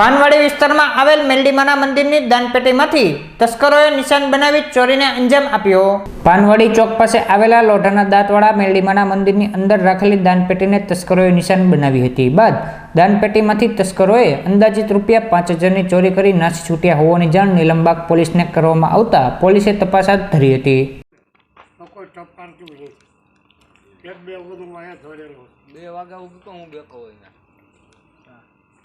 પાનવાડી વિસ્તારમાં આવેલ મેલડીમાના મંદિરની દાનપેટીમાંથી તસ્કરોએ નિશાન બનાવી ચોરીને અંજામ આપ્યો. પાનવાડી ચોક પાસે આવેલા લોઢાના દાંતવાળા મેલડીમાના મંદિરની અંદર રાખેલી દાનપેટીને તસ્કરોએ નિશાન બનાવી હતી. બાદ દાનપેટીમાંથી તસ્કરોએ અંદાજિત રૂપિયા પાંચ હજારની ચોરી કરી નાસી છૂટ્યા હોવાની જાણ નીલમબાગ પોલીસને કરવામાં આવતા પોલીસે તપાસ હાથ ધરી હતી. બે વાગ્યા ઊભી હું બેકો હોય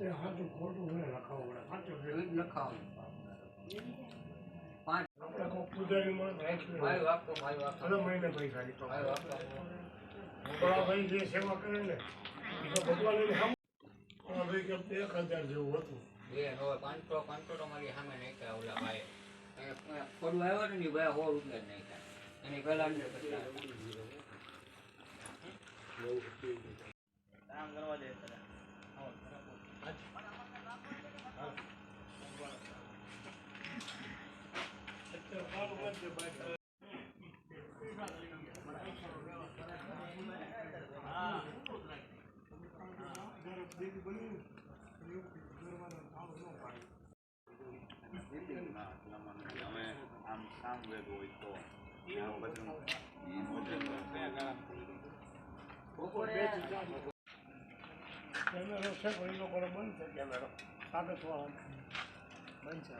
એ હાથું ખોટું મને લખાવું પડે. સાચું છે. એવી જ લખાવું. પાંચ. પૂજારી મળે તો રાખ્યું ભાઈ હોય. ભાઈ ભલે મહિને પૈસા લીધો ભાઈ વાગતો ભોળાભાઈ જે સેવા કરે ને એ તો ભગવાનની સામે. ભોળાભાઈ કે એક હજાર જેવું હતું. બે હવે પાંચસો પાંચસો તો મારી સામે નાખ્યા ઓલા ભાઈ પડવું આવ્યો ને ભાઈ સો રૂપિયા નાખ્યા. એની પહેલા કેમેરો છે. પણ એ લોકોને બંધ છે કેમેરો વાળા. બંધ છે.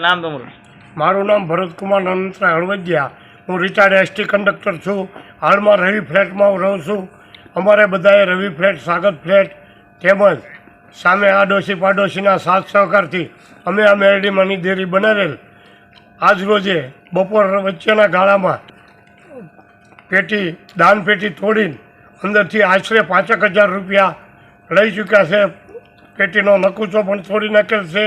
નામ તમારું? મારું નામ ભરતકુમાર નંદરાય હળવદિયા. હું રિટાયર્ડ એસટી કંડક્ટર છું. હાલમાં રવિ ફ્લેટમાં હું રહું છું. અમારે બધાએ રવિ ફ્લેટ સ્વાગત ફ્લેટ તેમજ સામે આડોશી પાડોશીના સાથ સહકારથી અમે આ મેરડીમાંની દેરી બનાવેલ. આજરોજે બપોર વચ્ચેના ગાળામાં પેટી, દાન પેટી તોડીને અંદરથી આશરે પાંચેક હજાર રૂપિયા લઈ ચૂક્યા છે. પેટીનો નકુચો પણ છોડી નાખેલ છે.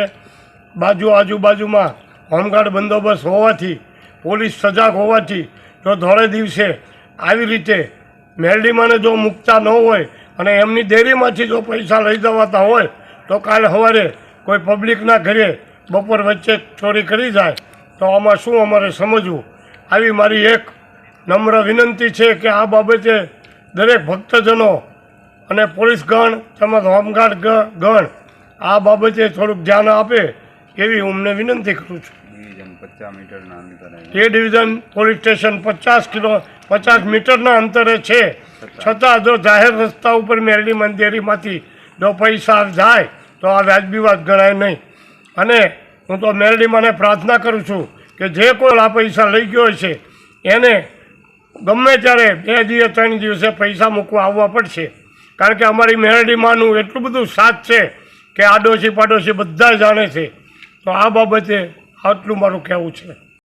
બાજુ આજુબાજુમાં હોમગાર્ડ બંદોબસ્ત હોવાથી, પોલીસ સજાગ હોવાથી જો ધોળે દિવસે આવી રીતે મેરડીમાંને જો મૂકતા ન હોય અને એમની દેરીમાંથી જો પૈસા લઈ જવાતા હોય, તો કાલે સવારે કોઈ પબ્લિકના ઘરે બપોર વચ્ચે ચોરી કરી જાય, તો આમાં શું અમારે સમજવું? આવી મારી એક નમ્ર વિનંતી છે કે આ બાબતે દરેક ભક્તજનો અને પોલીસ ગણ તેમજ હોમગાર્ડ ગણ આ બાબતે થોડુંક ધ્યાન આપે, એવી હું અમને વિનંતી કરું છું. ડિવિઝન પચાસ મીટરના અંતરે એ ડિવિઝન પોલીસ સ્ટેશન પચાસ કિલો પચાસ મીટરના અંતરે છે. છતાં જો જાહેર રસ્તા ઉપર મેરડી મંદિરીમાંથી જો પૈસા જાય તો આ વ્યાજબી ગણાય નહીં. અને હું તો મેરડીમાંને પ્રાર્થના કરું છું કે જે કોઈ આ પૈસા લઈ ગયો છે એને ગમે ત્યારે બે દિવસ ત્રણ દિવસે પૈસા મૂકવા આવવા પડશે. કારણ કે અમારી મેરડીમાંનું એટલું બધું સાથ છે કે આડોશી પાડોશી બધા જાણે છે. તો આ બાબતે આટલું મારું કહેવું છે.